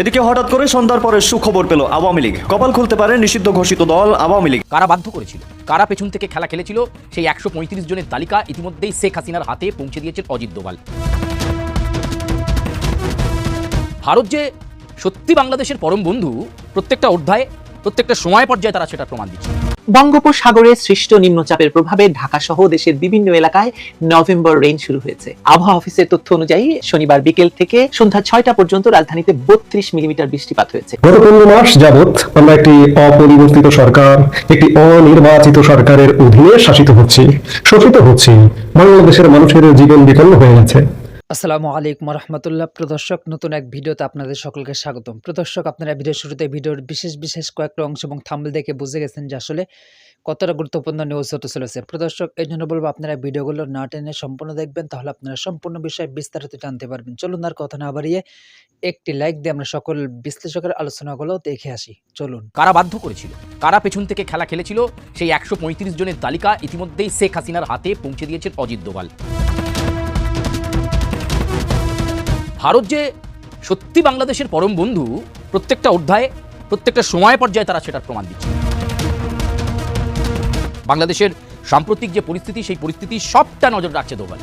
এদিকে হঠাৎ করে সন্ধ্যার পরে সুখবর পেল আওয়ামী লীগ। কপাল খুলতে পারে নিষিদ্ধ ঘোষিত দল আওয়ামী লীগ। কারা বাধ্য করেছিল? কারা পেছন থেকে খেলা খেলেছিল? সেই একশো পঁয়ত্রিশ জনের তালিকা ইতিমধ্যেই শেখ হাসিনার হাতে পৌঁছে দিয়েছেন অজিত দোভাল। ভারত যে সত্যি বাংলাদেশের পরম বন্ধু, প্রত্যেকটা অধ্যায়ে, প্রত্যেকটা সময় পর্যায়ে তারা সেটা প্রমাণ দিচ্ছে। বঙ্গোপসাগরে সৃষ্ট নিম্নচাপের প্রভাবে ঢাকা সহ দেশের বিভিন্ন এলাকায় নভেম্বর রেইন শুরু হয়েছে। আবহাওয়া অফিসের তথ্য অনুযায়ী শনিবার বিকেল থেকে সন্ধ্যা ছয়টা পর্যন্ত রাজধানীতে বত্রিশ মিলিমিটার বৃষ্টিপাত হয়েছে। গত পনেরো মাস যাবৎ আমরা একটি অপরিবর্তিত সরকার, একটি অনির্বাচিত সরকারের অধীনে শাসিত হচ্ছি, শোষিত হচ্ছি। বাংলাদেশের মানুষের জীবন বিপন্ন হয়ে গেছে। আসসালামু আলাইকুম রহমতুল্লাহ। প্রদর্শক, নতুন এক ভিডিওতে আপনাদের সকলকে স্বাগতম। প্রদর্শক, আপনারা ভিডিও শুরুতে ভিডিওর বিশেষ বিশেষ কয়েকটা অংশ এবং থাম্বল দেখে বুঝে গেছেন যে আসলে কতটা গুরুত্বপূর্ণ নিউজ হতে চলেছে। প্রদর্শক, এই জন্য বলব আপনারা ভিডিওগুলো না টেনে সম্পূর্ণ দেখবেন, তাহলে আপনারা সম্পূর্ণ বিষয়ে বিস্তারিত জানতে পারবেন। চলুন আর কথা না বাড়িয়ে একটি লাইক দিয়ে আমরা সকল বিশ্লেষকের আলোচনাগুলো দেখে আসি। চলুন। কারা বাধ্য করেছিল? কারা পেছন থেকে খেলা খেলেছিল? সেই একশো পঁয়ত্রিশ জনের তালিকা ইতিমধ্যেই শেখ হাসিনার হাতে পৌঁছে দিয়েছেন অজিত দোভাল। ভারত যে সত্যি বাংলাদেশের পরম বন্ধু, প্রত্যেকটা অধ্যায়ে, প্রত্যেকটা সময় পর্যায়ে তারা সেটার প্রমাণ দিচ্ছে। বাংলাদেশের সাম্প্রতিক যে পরিস্থিতি, সেই পরিস্থিতি সবটা নজর রাখছে দোভাল।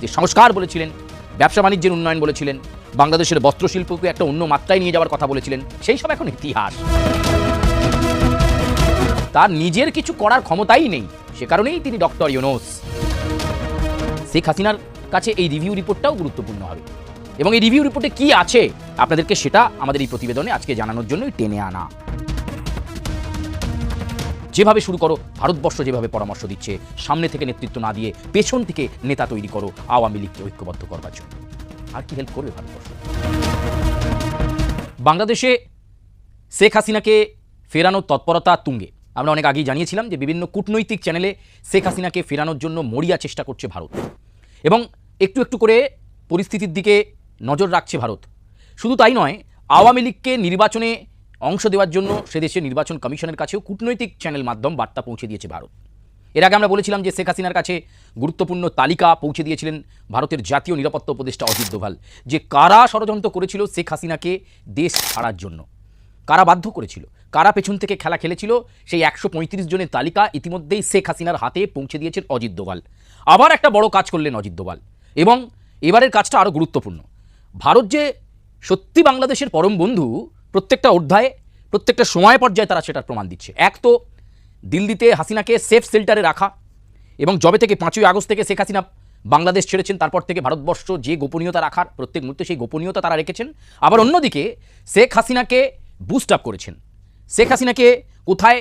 যে সংস্কার বলেছিলেন, ব্যবসা বাণিজ্যের উন্নয়ন বলেছিলেন, বাংলাদেশের বস্ত্রশিল্পকে একটা অন্য মাত্রায় নিয়ে যাওয়ার কথা বলেছিলেন, সেই সব এখন ইতিহাস। তার নিজের কিছু করার ক্ষমতাই নেই, সে কারণেই তিনি ডক্টর ইউনোস। শেখ হাসিনার কাছে এই রিভিউ রিপোর্টটাও গুরুত্বপূর্ণ হবে। এবং এই রিভিউ রিপোর্টে কি আছে আপনাদেরকে সেটা আমাদের এই প্রতিবেদনে আজকে জানানোর জন্যই টেনে আনা। যেভাবে শুরু করো, ভারতবর্ষ যেভাবে পরামর্শ দিচ্ছে, সামনে থেকে নেতৃত্ব না দিয়ে পেছন থেকে নেতা তৈরি করো, আওয়ামী লীগকে ঐক্যবদ্ধ করবার জন্য। আর কি হেল্প করবে ভারতবর্ষ? বাংলাদেশে শেখ হাসিনাকে ফেরানোর তৎপরতা তুঙ্গে। আমরা অনেক আগেই জানিয়েছিলাম যে বিভিন্ন কূটনৈতিক চ্যানেলে শেখ হাসিনাকে ফেরানোর জন্য মরিয়া চেষ্টা করছে ভারত। এবং একটু একটু করে পরিস্থিতির দিকে নজর রাখছে ভারত। শুধু তাই নয়, আওয়ামী লীগকে নির্বাচনে অংশ দেওয়ার জন্য সে দেশের নির্বাচন কমিশনের কাছেও কূটনৈতিক চ্যানেল মাধ্যম বার্তা পৌঁছে দিয়েছে ভারত। এর আগে আমরা বলেছিলাম যে শেখ হাসিনার কাছে গুরুত্বপূর্ণ তালিকা পৌঁছে দিয়েছিলেন ভারতের জাতীয় নিরাপত্তা উপদেষ্টা অজিত দোভাল। যে কারা ষড়যন্ত্র করেছিল শেখ হাসিনাকে দেশ ছাড়ার জন্য। কারা বাধ্য করেছিল? কারা পেছন থেকে খেলা খেলেছিল? সেই একশো পঁয়ত্রিশ জনের তালিকা ইতিমধ্যেই শেখ হাসিনার হাতে পৌঁছে দিয়েছেন অজিত দোভাল। আবার একটা বড় কাজ করলেন অজিত দোভাল। এবং এবারের কাজটা আরও গুরুত্বপূর্ণ। ভারত যে সত্যি বাংলাদেশের পরম বন্ধু, প্রত্যেকটা অধ্যায়ে, প্রত্যেকটা সময় পর্যায়ে তারা সেটার প্রমাণ দিচ্ছে। এক তো দিল্লিতে হাসিনাকে সেফ শেল্টারে রাখা এবং জবে থেকে পাঁচই আগস্ট থেকে শেখ হাসিনা বাংলাদেশ ছেড়েছেন, তারপর থেকে ভারতবর্ষ যে গোপনীয়তা রাখার, প্রত্যেক মুহূর্তে সেই গোপনীয়তা তারা রেখেছেন। আবার অন্যদিকে শেখ হাসিনাকে বুস্ট আপ করেছেন। শেখ হাসিনাকে কোথায়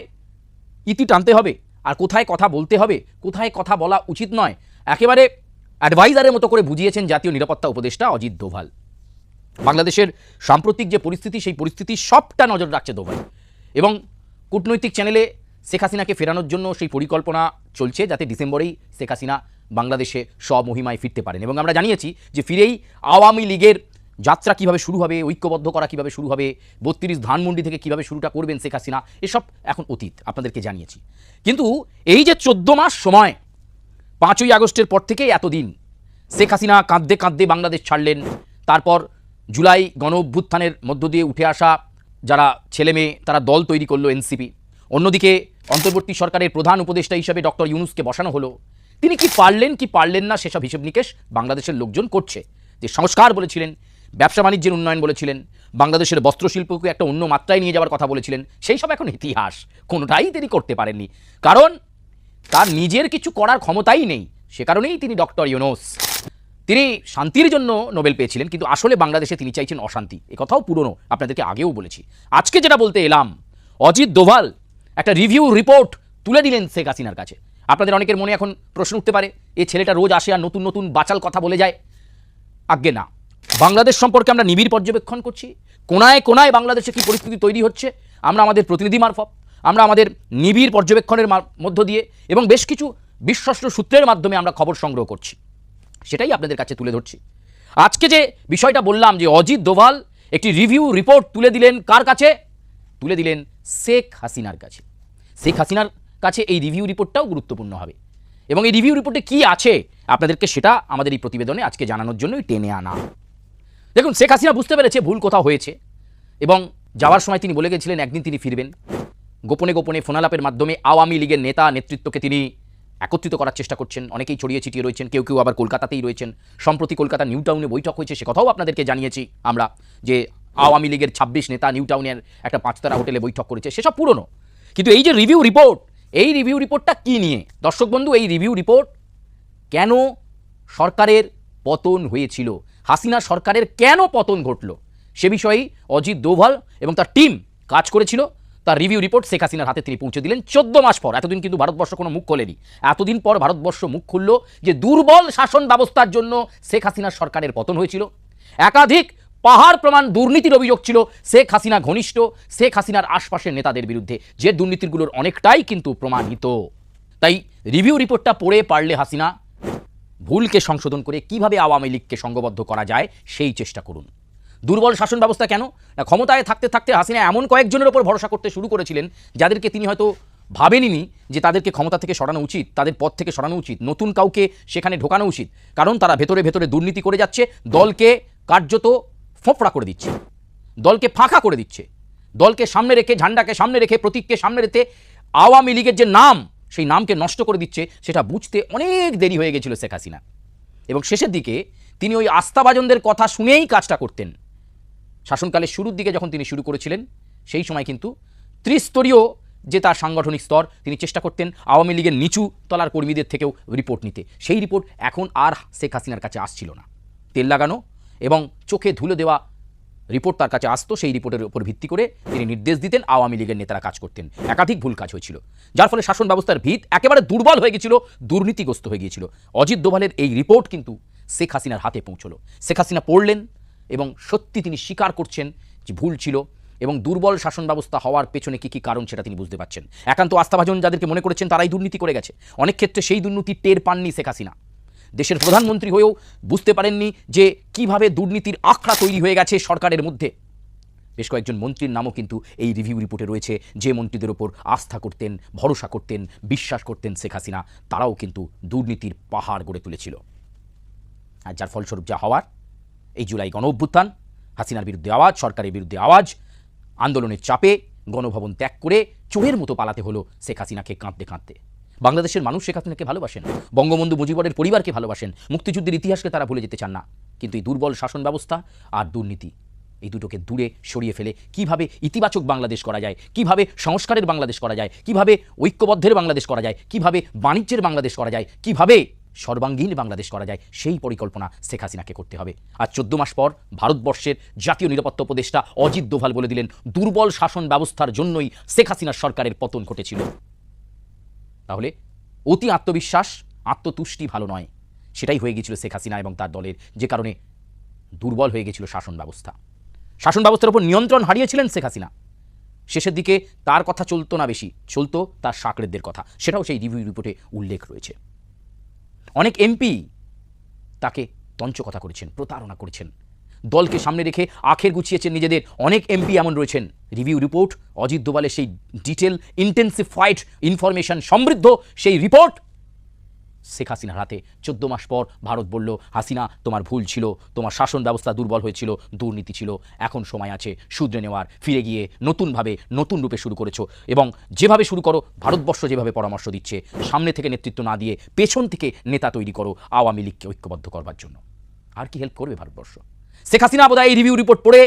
ইতি টানতে হবে, আর কোথায় কথা বলতে হবে, কোথায় কথা বলা উচিত নয়, একেবারে অ্যাডভাইজারের মতো করে বুঝিয়েছেন জাতীয় নিরাপত্তা উপদেষ্টা অজিত দোভাল। বাংলাদেশের সাম্প্রতিক যে পরিস্থিতি, সেই পরিস্থিতি সবটা নজর রাখছে দোভাল। এবং কূটনৈতিক চ্যানেলে শেখ হাসিনাকে ফেরানোর জন্য সেই পরিকল্পনা চলছে যাতে ডিসেম্বরেই শেখ হাসিনা বাংলাদেশে স্বমহিমায় ফিরতে পারেন। এবং আমরা জানিয়েছি যে ফিরেই আওয়ামী লীগের যাত্রা কীভাবে শুরু হবে, ঐক্যবদ্ধ করা কীভাবে শুরু হবে, বত্রিশ ধানমন্ডি থেকে কীভাবে শুরুটা করবেন শেখ হাসিনা, এসব এখন অতীত, আপনাদেরকে জানিয়েছি। কিন্তু এই যে চোদ্দ মাস সময় পাঁচই আগস্টের পর থেকে এতদিন। শেখ হাসিনা কাঁদতে কাঁদতে বাংলাদেশ ছাড়লেন। তারপর জুলাই গণ অভ্যুত্থানের মধ্য দিয়ে উঠে আসা যারা ছেলে মেয়ে, তারা দল তৈরি করল এনসিপি। অন্যদিকে অন্তর্বর্তী সরকারের প্রধান উপদেষ্টা হিসেবে ডক্টর ইউনুসকে বসানো হলো। তিনি কি পারলেন কি পারলেন না সেসব হিসেব নিকেশ বাংলাদেশের লোকজন করছে। যে সংস্কার বলেছিলেন, ব্যবসা বাণিজ্যের উন্নয়ন বলেছিলেন, বাংলাদেশের বস্ত্রশিল্পকে একটা অন্য মাত্রায় নিয়ে যাওয়ার কথা বলেছিলেন, সেই সব এখন ইতিহাস। কোনোটাই তিনি করতে পারেননি। কারণ তার নিজের কিছু করার ক্ষমতাই নেই। সে কারণেই তিনি ডক্টর ইউনোস। তিনি শান্তির জন্য নোবেল পেয়েছিলেন, কিন্তু আসলে বাংলাদেশে তিনি চাইছেন অশান্তি। এ কথাও পুরনো, আপনাদেরকে আগেও বলেছি। আজকে যেটা বলতে এলাম, অজিত দোভাল একটা রিভিউ রিপোর্ট তুলে দিলেন শেখ হাসিনার কাছে। আপনাদের অনেকের মনে এখন প্রশ্ন উঠতে পারে এই ছেলেটা রোজ আসে আর নতুন নতুন বাচাল কথা বলে যায়? আজ্ঞে না। বাংলাদেশ সম্পর্কে আমরা নিবিড় পর্যবেক্ষণ করছি। কোনায় কোনায় বাংলাদেশে কি পরিস্থিতি তৈরি হচ্ছে, আমরা আমাদের প্রতিনিধি মারফত আমরা আমাদের নিবিড় পর্যবেক্ষণের মধ্য দিয়ে এবং বেশ কিছু বিশ্বস্ত সূত্রের মাধ্যমে আমরা খবর সংগ্রহ করছি। সেটাই আপনাদের কাছে তুলে ধরছি। আজকে যে বিষয়টা বললাম যে অজিত দোভাল একটি রিভিউ রিপোর্ট তুলে দিলেন কার কাছে? তুলে দিলেন শেখ হাসিনার কাছে। শেখ হাসিনার কাছে এই রিভিউ রিপোর্টটাও গুরুত্বপূর্ণ হবে। এবং এই রিভিউ রিপোর্টে কি আছে আপনাদেরকে সেটা আমাদের এই প্রতিবেদনে আজকে জানানোর জন্যই টেনে আনা। দেখুন, শেখ হাসিনা বুঝতে পেরেছে ভুল কোথাও হয়েছে এবং যাওয়ার সময় তিনি বলে গেছিলেন, একদিন তিনি ফিরবেন। গোপনে গোপনে ফোনালাপের মাধ্যমে আওয়ামী লীগের নেতা নেতৃত্বকে তিনি একত্রিত করার চেষ্টা করছেন। অনেকেই ছড়িয়ে ছিটিয়ে রয়েছেন, কেউ কেউ আবার কলকাতাতেই রয়েছেন। সম্প্রতি কলকাতা নিউ টাউনে বৈঠক হয়েছে, সে কথাও আপনাদেরকে জানিয়েছি আমরা যে আওয়ামী লীগের ছাব্বিশ নেতা নিউ টাউনের একটা পাঁচতারা হোটেলে বৈঠক করেছে, সেসব পুরনো। কিন্তু এই যে রিভিউ রিপোর্ট, এই রিভিউ রিপোর্টটা কী নিয়ে? দর্শক বন্ধু, এই রিভিউ রিপোর্ট কেন সরকারের পতন হয়েছিল? হাসিনা সরকারের কেন পতন ঘটল? সে বিষয়েই অজিত দোভাল এবং তার টিম কাজ করেছিল। তার রিভিউ রিপোর্ট শেখ হাসিনার হাতে তিনি পৌঁছে দিলেন। চোদ্দ মাস পর, এতদিন কিন্তু ভারতবর্ষ কোনো মুখ খোলেনি। এতদিন পর ভারতবর্ষ মুখ খুলল যে দুর্বল শাসন ব্যবস্থার জন্য শেখ হাসিনার সরকারের পতন হয়েছিল। একাধিক পাহাড় প্রমাণ দুর্নীতির অভিযোগ ছিল। শেখ হাসিনা ঘনিষ্ঠ, শেখ হাসিনার আশপাশের নেতাদের বিরুদ্ধে। যে দুর্নীতিগুলোর অনেকটাই কিন্তু প্রমাণিত। তাই রিভিউ রিপোর্টটা পড়ে পারলে হাসিনা, ভুলকে সংশোধন করে কীভাবে আওয়ামী লীগকে সংঘবদ্ধ করা যায়, সেই চেষ্টা করুন। দুর্বল শাসন ব্যবস্থা কেন? ক্ষমতায় থাকতে থাকতে হাসিনা এমন কয়েকজনের ওপর ভরসা করতে শুরু করেছিলেন যাদেরকে তিনি হয়তো ভাবেননি যে তাদেরকে ক্ষমতা থেকে সরানো উচিত, তাদের পদ থেকে সরানো উচিত, নতুন কাউকে সেখানে ঢোকানো উচিত। কারণ তারা ভেতরে ভেতরে দুর্নীতি করে যাচ্ছে, দলকে কার্যত ফোঁপড়া করে দিচ্ছে, দলকে ফাঁকা করে দিচ্ছে, দলকে সামনে রেখে, ঝান্ডাকে সামনে রেখে, প্রতীককে সামনে রেখে আওয়ামী লীগের যে নাম, সেই নামকে নষ্ট করে দিচ্ছে, সেটা বুঝতে অনেক দেরি হয়ে গেছিল শেখ হাসিনা। এবং শেষের দিকে তিনি ওই আস্থাভাজনদের কথা শুনেই কাজটা করতেন। শাসনকালের শুরুর দিকে যখন তিনি শুরু করেছিলেন, সেই সময় কিন্তু ত্রিস্তরীয় যে তার সাংগঠনিক স্তর, তিনি চেষ্টা করতেন আওয়ামী লীগের নিচু তলার কর্মীদের থেকেও রিপোর্ট নিতে। সেই রিপোর্ট এখন আর শেখ হাসিনার কাছে আসছিল না। তেল লাগানো এবং চোখে ধুলো দেওয়া রিপোর্ট তার কাছে আসতো, সেই রিপোর্টের উপর ভিত্তি করে তিনি নির্দেশ দিতেন আওয়ামী লীগের নেতারা কাজ করতেন। একাধিক ভুল কাজ হয়েছিল, যার ফলে শাসন ব্যবস্থার ভিত একেবারে দুর্বল হয়ে গেছিল, দুর্নীতিগ্রস্ত হয়ে গিয়েছিল। অজিত দোভালের এই রিপোর্ট কিন্তু শেখ হাসিনার হাতে পৌঁছলো। শেখ হাসিনা পড়লেন এবং সত্যি তিনি স্বীকার করছেন যে ভুল ছিল এবং দুর্বল শাসন ব্যবস্থা হওয়ার পেছনে কী কী কারণ সেটা তিনি বুঝতে পারছেন। একান্ত আস্থাভাজন যাদেরকে মনে করেছেন তারাই দুর্নীতি করে গেছে। অনেক ক্ষেত্রে সেই দুর্নীতি টের পাননি শেখ হাসিনা। দেশের প্রধানমন্ত্রী হয়েও বুঝতে পারেননি যে কীভাবে দুর্নীতির আখড়া তৈরি হয়ে গেছে সরকারের মধ্যে। বেশ কয়েকজন মন্ত্রীর নামও কিন্তু এই রিভিউ রিপোর্টে রয়েছে যে মন্ত্রীদের ওপর আস্থা করতেন, ভরসা করতেন, বিশ্বাস করতেন শেখ হাসিনা। তারাও কিন্তু দুর্নীতির পাহাড় গড়ে তুলেছিল। আর যার ফলস্বরূপ যা হওয়ার এই জুলাই গণ অভ্যুত্থান, হাসিনার বিরুদ্ধে আওয়াজ, সরকারের বিরুদ্ধে আওয়াজ, আন্দোলনের চাপে গণভবন ত্যাগ করে চোরের মতো পালাতে হলো শেখ হাসিনাকে কাঁদতে কাঁদতে। বাংলাদেশের মানুষ শেখ হাসিনাকে ভালোবাসেন, বঙ্গবন্ধু মুজিবরের পরিবারকে ভালোবাসেন, মুক্তিযুদ্ধের ইতিহাসকে তারা ভুলে যেতে চান না। কিন্তু এই দুর্বল শাসন ব্যবস্থা আর দুর্নীতি, এই দুটোকে দূরে সরিয়ে ফেলে কীভাবে ইতিবাচক বাংলাদেশ করা যায়, কীভাবে সংস্কারের বাংলাদেশ করা যায়, কীভাবে ঐক্যবদ্ধের বাংলাদেশ করা যায়, কীভাবে বাণিজ্যের বাংলাদেশ করা যায়, কীভাবে সর্বাঙ্গীন বাংলাদেশ করা যায়, সেই পরিকল্পনা শেখ হাসিনাকে করতে হবে। আর চোদ্দ মাস পর ভারতবর্ষের জাতীয় নিরাপত্তা উপদেষ্টা অজিত দোভাল বলে দিলেন, দুর্বল শাসন ব্যবস্থার জন্যই শেখ হাসিনার সরকারের পতন ঘটেছিল। তাহলে অতি আত্মবিশ্বাস, আত্মতুষ্টি ভালো নয়। সেটাই হয়ে গিয়েছিল শেখ হাসিনা এবং তার দলের, যে কারণে দুর্বল হয়ে গেছিল শাসন ব্যবস্থা। শাসন ব্যবস্থার উপর নিয়ন্ত্রণ হারিয়েছিলেন শেখ হাসিনা। শেষের দিকে তার কথা চলতো না বেশি, চলতো তার সাকরেদদের কথা। সেটাও সেই রিভিউ রিপোর্টে উল্লেখ রয়েছে। অনেক এমপি তাকে তঞ্চকথা করেছেন, প্রতারণা করেছেন। দলকে সামনে রেখে আখের গুছিয়েছেন নিজেদের। অনেক এমপি এমন রয়েছেন। রিভিউ রিপোর্ট, অজিত দোবালের সেই ডিটেল, ইন্টেন্সিফাইড ইনফরমেশন, সমৃদ্ধ সেই রিপোর্ট। শেখ হাসিনার হাতে। চোদ্দ মাস পর ভারত বলল, হাসিনা, তোমার ভুল ছিল। তোমার শাসন ব্যবস্থা দুর্বল হয়েছিল। দুর্নীতি ছিল। এখন সময় আছে শুধরে নেওয়ার। ফিরে গিয়ে নতুনভাবে নতুন রূপে শুরু করেছ এবং যেভাবে শুরু করো, ভারতবর্ষ যেভাবে পরামর্শ দিচ্ছে, সামনে থেকে নেতৃত্ব না দিয়ে পেছন থেকে নেতা তৈরি করো আওয়ামী লীগকে ঐক্যবদ্ধ করবার জন্য। আর কি হেল্প করবে ভারতবর্ষ? শেখ হাসিনা বোধহয় এই রিভিউ রিপোর্ট পড়ে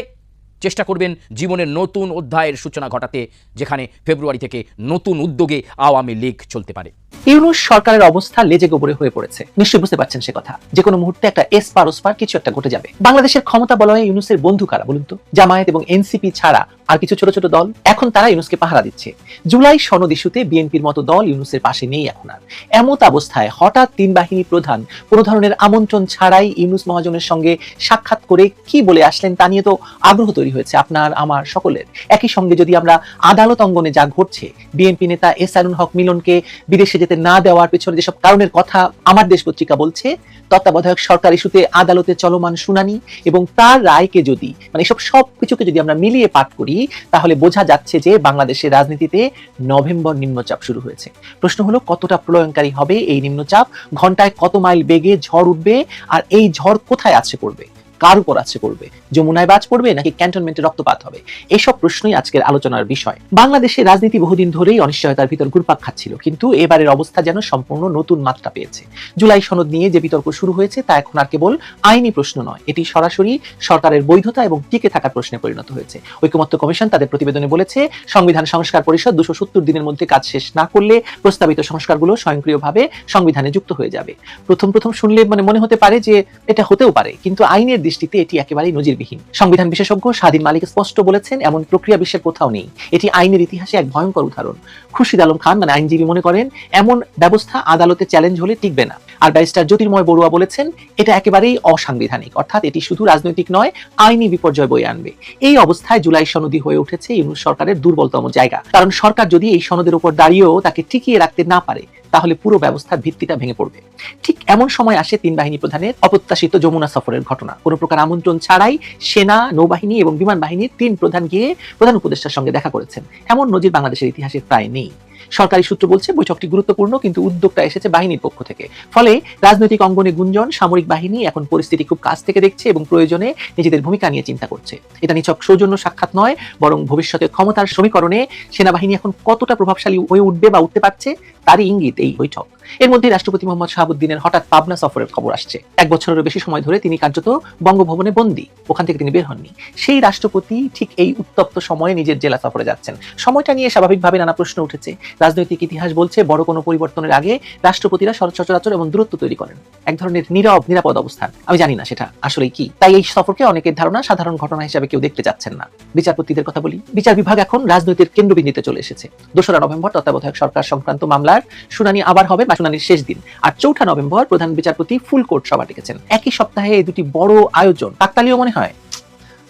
চেষ্টা করবেন জীবনের নতুন অধ্যায়ের সূচনা ঘটাতে, যেখানে ফেব্রুয়ারি থেকে নতুন উদ্যোগে আওয়ামী লীগ চলতে পারে। ইউনুস সরকারের অবস্থা লেজে গোবরে হয়ে পড়েছে। নিশ্চয়ই বুঝতে পারছেন সে কথা। যে কোনো মুহূর্তে একটা এস পার ওসপার কিছু একটা ঘটে যাবে। বাংলাদেশের ক্ষমতা বলয়ে ইউনুসের বন্ধু কারা বলুন তো? জামায়াত এবং এনসিপি ছাড়া আর কিছু ছোট ছোট দল এখন তারা ইউনুসকে পাহারা দিচ্ছে। জুলাই সনদ ইস্যুতে বিএনপির মতো দল ইউনুসের পাশে নেই এখন আর। এমত অবস্থায় হঠাৎ তিন বাহিনী প্রধান কোনো ধরনের আমন্ত্রণ ছাড়াই ইউনুস মহাজনের সঙ্গে সাক্ষাৎ করে কি বলে আসলেন তা নিয়ে তো আগ্রহ তৈরি হয়েছে আপনার, আমার সকলের। একই সঙ্গে যদি আমরা আদালত অঙ্গনে যা ঘটছে, বিএনপি নেতা এস আরুন হক মিলনকে বিদেশে যেতে না দেওয়ার পেছনে যেসব কারণের কথা আমার দেশ পত্রিকা বলছে, তত্ত্বাবধায়ক সরকার ইস্যুতে আদালতে চলমান শুনানি এবং তার রায়কে যদি মানে এসব সব কিছুকে যদি আমরা মিলিয়ে পাঠ করি তাহলে বোঝা যাচ্ছে যে বাংলাদেশের রাজনীতিতে নভেম্বর নিম্নচাপ শুরু হয়েছে। প্রশ্ন হলো, কতটা প্রলয়নকারী হবে এই নিম্নচাপ? ঘন্টায় কত মাইল বেগে ঝড় উঠবে? আর এই ঝড় কোথায় আছে পড়বে? কার উপর আছে পড়বে? যমুনায় বাজ পড়বে নাকি ক্যান্টনমেন্টে রক্তপাত হবে? এসব প্রশ্নই আজকের আলোচনার বিষয়। বাংলাদেশের রাজনীতি বহুদিন ধরেই অনিশ্চয়তার ভিতর ঘুরপাক খাচ্ছিল, কিন্তু এবারের অবস্থা যেন সম্পূর্ণ নতুন মাত্রা পেয়েছে। জুলাই সনদ নিয়ে যে বিতর্ক শুরু হয়েছে তা এখন আর কেবল আইনি প্রশ্ন নয়, এটি সরাসরি সরকারের বৈধতা এবং টিকে থাকার প্রশ্নে পরিণত হয়েছে। ঐকমত্য কমিশন তাদের প্রতিবেদনে বলেছে, সংবিধান সংস্কার পরিষদ দুশো সত্তর দিনের মধ্যে কাজ শেষ না করলে প্রস্তাবিত সংস্কারগুলো স্বয়ংক্রিয়ভাবে সংবিধানে যুক্ত হয়ে যাবে। প্রথম প্রথম শুনলে মানে মনে হতে পারে যে এটা হতেও পারে, কিন্তু আইনের দৃষ্টিতে এটি একেবারেই নজিরবিহীন সংবিধান বিশেষজ্ঞ স্বাধীন মালিক স্পষ্ট বলেছেন, এমন প্রক্রিয়া বিশ্বের কোথাও নেই। এটি আইনের ইতিহাসে এক ভয়ঙ্কর উদাহরণ। খুরশিদ আলম খান মানে আইনজীবী মনে করেন, এমন ব্যবস্থা আদালতে চ্যালেঞ্জ হলে টিকবে না। আর ব্যারিস্টার জ্যোতির্ময় বড়ুয়া বলেছেন, এটা একেবারেই অসাংবিধানিক। অর্থাৎ এটি শুধু রাজনৈতিক নয়, আইনি বিপর্যয় বয়ে আনবে। এই অবস্থায় জুলাই সনদি হয়ে উঠেছে ইউনুস সরকারের দুর্বলতম জায়গা। কারণ সরকার যদি এই সনদের উপর দাঁড়িয়েও তাকে টিকিয়ে রাখতে না পারে তাহলে পুরো ব্যবস্থার ভিত্তিটা ভেঙে পড়বে। ঠিক এমন সময় আসে তিন বাহিনী প্রধানের অপ্রত্যাশিত যমুনা সফরের ঘটনা। কোনো প্রকার আমন্ত্রণ ছাড়াই সেনা, নৌবাহিনী এবং বিমান বাহিনীর তিন প্রধান গিয়ে প্রধান উপদেষ্টার সঙ্গে দেখা করেছেন। এমন নজির বাংলাদেশের ইতিহাসে প্রায় নেই। সরকারি সূত্র বলছে, বৈঠকটি গুরুত্বপূর্ণ কিন্তু উদ্যোগটা এসেছে বাহিনীর পক্ষ থেকে। ফলে রাজনৈতিক অঙ্গনে গুঞ্জন, সামরিক বাহিনী এখন পরিস্থিতি খুব কাছ থেকে দেখছে এবং প্রয়োজনে নিজেদের ভূমিকা নিয়ে চিন্তা করছে। এটা নিছক সৌজন্য সাক্ষাৎ নয়, বরং ভবিষ্যতে ক্ষমতার সমীকরণে সেনাবাহিনী এখন কতটা প্রভাবশালী হয়ে উঠবে বা উঠতে পারছে তারই ইঙ্গিত এই বৈঠক। এর মধ্যে রাষ্ট্রপতি মোহাম্মদ শাহাবুদ্দিনের হঠাৎ পাবনা সফরের খবর আসছে। এক বছরেরও বেশি সময় ধরে তিনি কার্যত বঙ্গভবনে বন্দী। ওখান থেকে তিনি বের হননি। সেই রাষ্ট্রপতি ঠিক এই উত্তপ্ত সময়ে নিজের জেলা সফরে যাচ্ছেন। সময়টা নিয়ে স্বাভাবিকভাবে নানা প্রশ্ন উঠেছে। রাজনৈতিক ইতিহাস বলছে, বড় কোনো পরিবর্তনের আগে রাষ্ট্রপতিরা সচরাচর এবং দূরত্ব তৈরি করেন। এক ধরনের নীরব, নিরাপদ অবস্থান। আমি জানি না সেটা আসলে কি। তাই এই সফরকে অনেকের ধারণা সাধারণ ঘটনা হিসাবে কেউ দেখতে যাচ্ছেন না। বিচারপতিদের কথা বলি। বিচার বিভাগ এখন রাজনৈতিক কেন্দ্রবিন্দুতে চলে এসেছে। দোসরা নভেম্বর তত্ত্বাবধায়ক সরকার সংক্রান্ত মামলার শুনানি আবার হবে বা শুনানির শেষ দিন। আর চৌঠা নভেম্বর প্রধান বিচারপতি ফুল কোর্ট সভা ডেকেছেন। একই সপ্তাহে এই দুটি বড় আয়োজন। কাকতালীয় মনে হয়?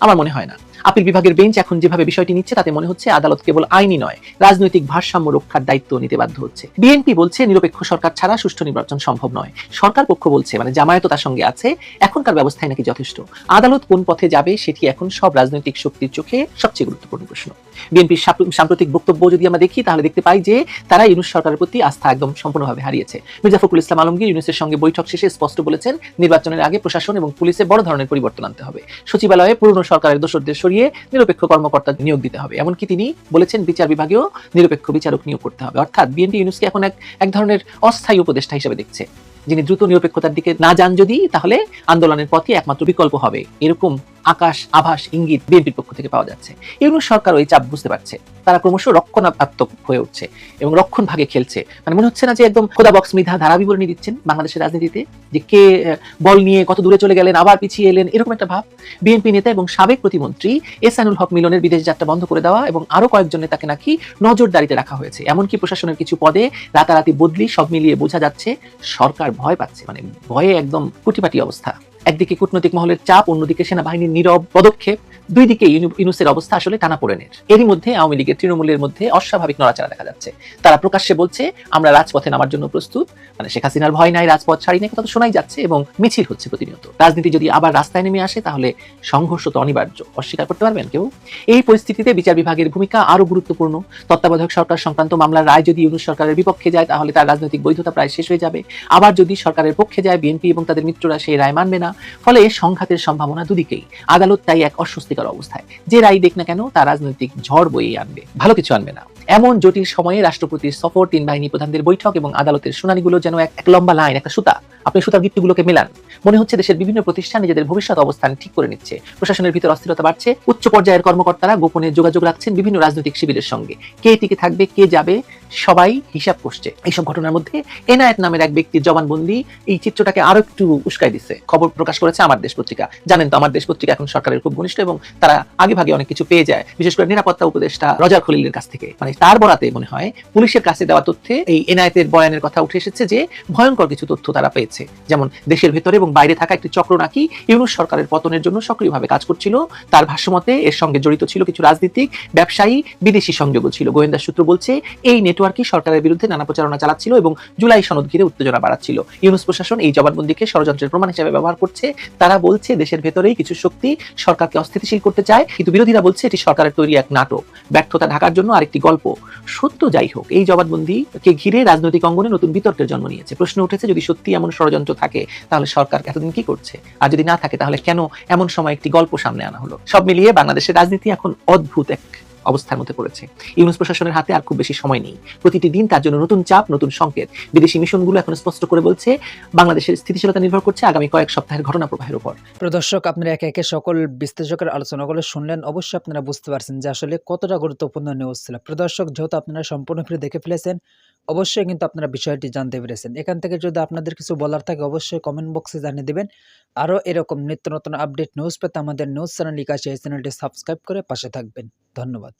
আমার মনে হয় না। আপিল বিভাগের বেঞ্চ এখন যেভাবে বিষয়টি নিচ্ছে, তাতে মনে হচ্ছে আদালত কেবল আইনি নয়, রাজনৈতিক ভারসাম্য রক্ষার দায়িত্ব নিতে বাধ্য হচ্ছে। বিএনপি বলছে, নিরপেক্ষ সরকার ছাড়া সুষ্ঠু নির্বাচন সম্ভব নয়। সরকার পক্ষ বলছে মানে জামায়াত তার সঙ্গে আছে, এখনকার ব্যবস্থায় নাকি যথেষ্ট। আদালত কোন পথে যাবে, সেটি এখন সব রাজনৈতিক শক্তির চোখে সবচেয়ে গুরুত্বপূর্ণ প্রশ্ন। বিএনপির সাম্প্রতিক বক্তব্য যদি আমরা দেখি, তাহলে দেখতে পাই যে তারা ইউনুস সরকারের প্রতি আস্থা একদম সম্পূর্ণভাবে হারিয়েছে। মির্জা ফখরুল ইসলাম আলমগীর ইউনুসের সঙ্গে বৈঠক শেষে স্পষ্ট বলেছেন, নির্বাচনের আগে প্রশাসন এবং পুলিশে বড় ধরনের পরিবর্তন আনতে হবে। সচিবালয়ে পুরনো সরকারের দোষরদের সরিয়ে নিরপেক্ষ কর্মকর্তা নিয়োগ দিতে হবে। এমনকি তিনি বলেছেন, বিচার বিভাগেও নিরপেক্ষ বিচারক নিয়োগ করতে হবে। অর্থাৎ বিএনপি ইউনুসকে এখন এক এক ধরনের অস্থায়ী উপদেষ্টা হিসেবে দেখছে, যিনি দ্রুত নিরপেক্ষতার দিকে না যান যদি, তাহলে আন্দোলনের পথে একমাত্র বিকল্প হবে। এরকম আকাশ, আভাস, ইঙ্গিত বিএনপির পক্ষ থেকে পাওয়া যাচ্ছে। ইউনুস সরকার ওই চাপ বুঝতে পারছে। তারা ক্রমশ রক্ষণাত্মক হয়ে উঠছে এবং রক্ষণ ভাগে খেলছে। মানে মনে হচ্ছে না যে একদম খোদা বক্স মৃধা ধারা বিবরণী দিচ্ছেন বাংলাদেশের রাজনীতিতে, যে কে বল নিয়ে কত দূরে চলে গেলেন, আবার পিছিয়ে এলেন, এরকম একটা ভাব। বিএনপি নেতা এবং সাবেক প্রতিমন্ত্রী এসানুল হক মিলনের বিদেশ যাত্রা বন্ধ করে দেওয়া এবং আরও কয়েকজনের তাকে নাকি নজরদারিতে রাখা হয়েছে। এমনকি প্রশাসনের কিছু পদে রাতারাতি বদলি সব মিলিয়ে বোঝা যাচ্ছে সরকার ভয় পাচ্ছে। মানে ভয়ে একদম কুটিপাটি অবস্থা। একদিকে কূটনৈতিক মহলের চাপ, অন্যদিকে সেনাবাহিনীর নীরব পদক্ষেপ দুই দিকে ইউনুসের অবস্থা আসলে টানাপোড়েনের। এরই মধ্যে আওয়ামী লীগের তৃণমূলের মধ্যে অস্বাভাবিক নড়াচড়া দেখা যাচ্ছে। তারা প্রকাশ্যে বলছে, আমরা রাজপথে নামার জন্য প্রস্তুত। মানে শেখ হাসিনার ভয় নাই রাজপথ ছাড়ি নাই, কথা তো শোনাই যাচ্ছে এবং মিছিল হচ্ছে প্রতিনিয়ত। রাজনীতি যদি আবার রাস্তায় নেমে আসে, তাহলে সংঘর্ষ তো অনিবার্য। অস্বীকার করতে পারবেন কেউ? এই পরিস্থিতিতে বিচার বিভাগের ভূমিকা আরও গুরুত্বপূর্ণ। তত্ত্বাবধায়ক সরকার সংক্রান্ত মামলার রায় যদি ইউনুস সরকারের বিপক্ষে যায়, তাহলে তার রাজনৈতিক বৈধতা প্রায় শেষ হয়ে যাবে। আবার যদি সরকারের পক্ষে যায়, বিএনপি এবং তাদের মিত্ররা সেই রায় মানবে না। ফলে সংঘাতের সম্ভাবনা দুদিকেই। আদালত তাই এক অস্বস্তিকর অবস্থায়। যে রায় দেখ না কেন, তা রাজনৈতিক ঝড় বয়ে আনবে। ভালো কিছু আনবে না। এমন জটিল সময়ে রাষ্ট্রপতির সফর, তিন বাহিনী প্রধানদের বৈঠক এবং আদালতের শুনানিগুলো যেন এক এক লম্বা লাইন, একটা সুতা। আপনি সুতার গিট্টুগুলোকে মেলান। মনে হচ্ছে দেশের বিভিন্ন প্রতিষ্ঠান নিজেদের ভবিষ্যৎ অবস্থান ঠিক করে নিচ্ছে। প্রশাসনের ভিতর অস্থিরতা বাড়ছে। উচ্চ পর্যায়ের কর্মকর্তারা গোপনে যোগাযোগ রাখছেন বিভিন্ন রাজনৈতিক শিবিরের সঙ্গে। কে টিকে থাকবে, কে যাবে সবাই হিসাব করছে। এইসব ঘটনার মধ্যে এনায়েত নামের এক ব্যক্তির জবানবন্দি এই চিত্রটাকে আরও একটু উস্কাই দিচ্ছে খবর প্রকাশ করেছে আমার দেশ পত্রিকা। জানেন তো, আমার দেশ পত্রিকা এখন সরকারের খুব ঘনিষ্ঠ এবং তারা আগে ভাগে অনেক কিছু পেয়ে যায়। বিশেষ করে নিরাপত্তা উপদেষ্টা রজার খলিলের কাছ থেকে। মানে তার বরাতে মনে হয় পুলিশের কাছে দেওয়া তথ্যে এই এনায়েতের বয়ানের কথা উঠে এসেছে যে, ভয়ঙ্কর কিছু তথ্য তারা পেয়েছে। যেমন দেশের ভেতরে এবং বাইরে থাকা একটি চক্র নাকি ইউনুস সরকারের পতনের জন্য সক্রিয়ভাবে কাজ করছিল। তার ভাষ্যমতে এর সঙ্গে জড়িত ছিল কিছু রাজনীতিক, ব্যবসায়ী, বিদেশি সংযোগও ছিল। গোয়েন্দা সূত্র বলছে, এই নেটওয়ার্কই সরকারের বিরুদ্ধে নানা প্রচারণা চালাচ্ছিল এবং জুলাই সনদ ঘিরে উত্তেজনা বাড়াচ্ছিল। ইউনুস প্রশাসন এই জবানবন্দিকে ষড়যন্ত্রের প্রমাণ হিসেবে ব্যবহার করছে। তারা বলছে, দেশের ভেতরেই কিছু শক্তি সরকারকে অস্থিতিশীল করতে চায়, কিন্তু বিরোধীরা বলছে, এটি সরকারের তৈরি এক নাটক। ব্যর্থতা ঢাকার জন্য আরেকটি গল্প। সত্য যাই হোক, এই জবানবন্দিকে ঘিরে রাজনৈতিক অঙ্গনে নতুন বিতর্কের জন্ম নিয়েছে। প্রশ্ন উঠেছে, যদি সত্যি এমন ষড়যন্ত্র থাকে, তাহলে সরকার এতদিন কি করছে? আর যদি না থাকে, তাহলে কেন এমন সময় একটি গল্প সামনে আনা হলো? সব মিলিয়ে বাংলাদেশের রাজনীতি এখন অদ্ভুত এক অবস্থার মধ্যে পড়েছে। ইউনুস প্রশাসনের হাতে আর খুব বেশি সময় নেই। প্রতিটি দিন তার জন্য নতুন চাপ, নতুন সংকেত। বিদেশি মিশনগুলো এখন স্পষ্ট করে বলছে, বাংলাদেশের স্থিতিশীলতা নির্ভর করছে আগামী কয়েক সপ্তাহের ঘটনা প্রবাহের উপর। প্রদর্শক আপনারা একে একে সকল বিশ্লেষকের আলোচনাগুলো শুনলেন। অবশ্যই আপনারা বুঝতে পারছেন যে আসলে কতটা গুরুত্বপূর্ণ নিউজ ছিল। প্রদর্শক যেহেতু আপনারা সম্পূর্ণ ফিরে দেখে ফেলেছেন অবশ্যই কিন্তু আপনারা বিষয়টি জানতে পেরেছেন। এখান থেকে যদি আপনাদের কিছু বলার থাকে, অবশ্যই কমেন্ট বক্সে জানিয়ে দেবেন। আরও এরকম নিত্য নতুন আপডেট নিউজ পেতে আমাদের নিউজ চ্যানেল লিখা আছে এই চ্যানেলটি সাবস্ক্রাইব করে পাশে থাকবেন। ধন্যবাদ।